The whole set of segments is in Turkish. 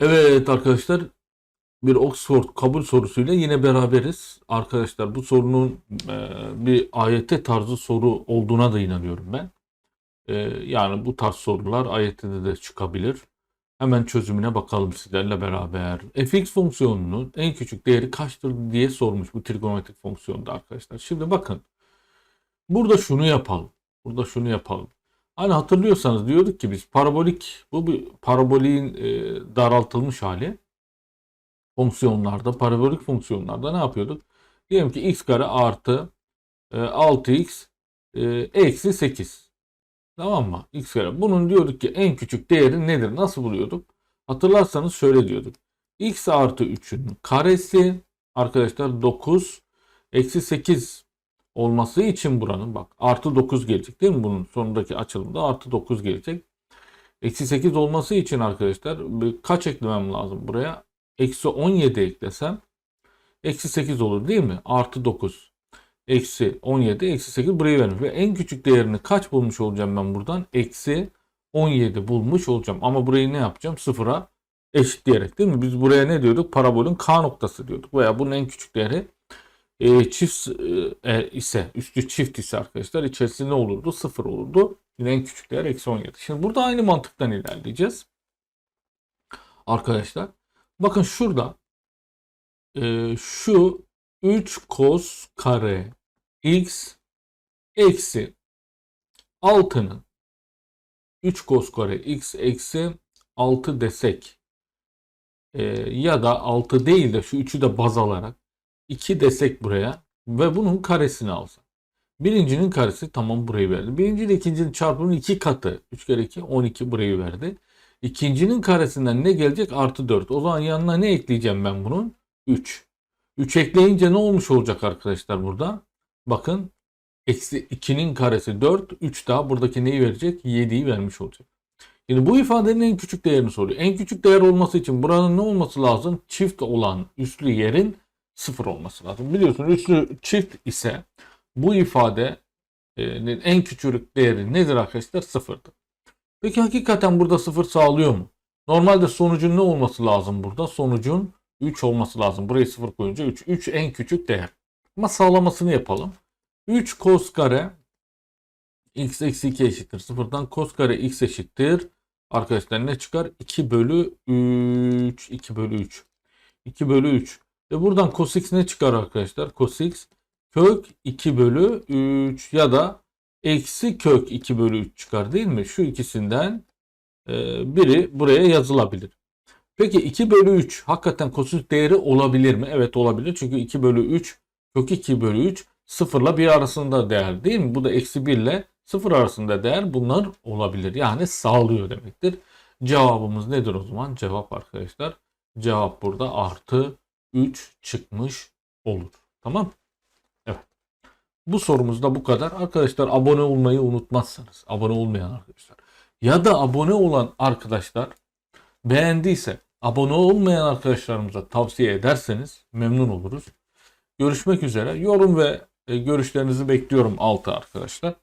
Evet arkadaşlar bir Oxford kabul sorusuyla yine beraberiz. Arkadaşlar bu sorunun e, bir AYT tarzı soru olduğuna da inanıyorum ben. E, yani bu tarz sorular AYT'de de çıkabilir. Hemen çözümüne bakalım sizlerle beraber. fx fonksiyonunun en küçük değeri kaçtır diye sormuş bu trigonometrik fonksiyonda arkadaşlar. Şimdi bakın. Burada şunu yapalım. Burada şunu yapalım. Hani hatırlıyorsanız diyorduk ki biz parabolik bu bir paraboliğin e, daraltılmış hali. Fonksiyonlarda parabolik fonksiyonlarda ne yapıyorduk? Diyelim ki x kare artı e, 6x e, eksi 8. Tamam mı? X kare. Bunun diyorduk ki en küçük değeri nedir? Nasıl buluyorduk? Hatırlarsanız şöyle diyorduk. x artı 3'ün karesi arkadaşlar 9 eksi 8 olması için buranın bak artı 9 gelecek değil mi? Bunun sonundaki açılımda artı 9 gelecek. Eksi 8 olması için arkadaşlar kaç eklemem lazım buraya? Eksi 17 eklesem eksi 8 olur değil mi? Artı 9. Eksi 17 eksi 8 burayı vermiş. Ve en küçük değerini kaç bulmuş olacağım ben buradan? Eksi 17 bulmuş olacağım. Ama burayı ne yapacağım? Sıfıra eşitleyerek değil mi? Biz buraya ne diyorduk? Parabolün K noktası diyorduk. Veya bunun en küçük değeri e, çift e, ise üstü çift ise arkadaşlar içerisinde ne olurdu? Sıfır olurdu. Yine en küçük değer eksi 17. Şimdi burada aynı mantıktan ilerleyeceğiz. Arkadaşlar bakın şurada e, şu 3 cos kare x eksi 6'nın 3 cos kare x eksi 6 desek e, ya da 6 değil de şu 3'ü de baz alarak 2 desek buraya ve bunun karesini alsak. Birincinin karesi tamam burayı verdi. Birinci ile ikincinin çarpımının iki katı. 3 kere 2 12 burayı verdi. İkincinin karesinden ne gelecek? Artı 4. O zaman yanına ne ekleyeceğim ben bunun? 3. 3 ekleyince ne olmuş olacak arkadaşlar burada? Bakın eksi 2'nin karesi 4. 3 daha buradaki neyi verecek? 7'yi vermiş olacak. Şimdi bu ifadenin en küçük değerini soruyor. En küçük değer olması için buranın ne olması lazım? Çift olan üslü yerin sıfır olması lazım. Biliyorsun üslü çift ise bu ifade e, en küçük değeri nedir arkadaşlar? Sıfırdır. Peki hakikaten burada sıfır sağlıyor mu? Normalde sonucun ne olması lazım burada? Sonucun 3 olması lazım. Burayı sıfır koyunca 3. 3 en küçük değer. Ama sağlamasını yapalım. 3 cos kare x eksi 2 eşittir. Sıfırdan cos kare x eşittir. Arkadaşlar ne çıkar? 2 bölü 3. 2 bölü 3. 2 bölü 3. Ve buradan cos x ne çıkar arkadaşlar? Cos x kök 2 bölü 3 ya da eksi kök 2 bölü 3 çıkar değil mi? Şu ikisinden e, biri buraya yazılabilir. Peki 2 bölü 3 hakikaten kosinüs değeri olabilir mi? Evet olabilir. Çünkü 2 bölü 3 kök 2 bölü 3 sıfırla 1 arasında değer değil mi? Bu da eksi 1 ile 0 arasında değer bunlar olabilir. Yani sağlıyor demektir. Cevabımız nedir o zaman? Cevap arkadaşlar. Cevap burada artı 3 çıkmış olur. Tamam. Evet. Bu sorumuz da bu kadar. Arkadaşlar abone olmayı unutmazsanız. Abone olmayan arkadaşlar. Ya da abone olan arkadaşlar beğendiyse abone olmayan arkadaşlarımıza tavsiye ederseniz memnun oluruz. Görüşmek üzere. Yorum ve e, görüşlerinizi bekliyorum alta arkadaşlar.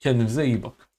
Kendinize iyi bakın.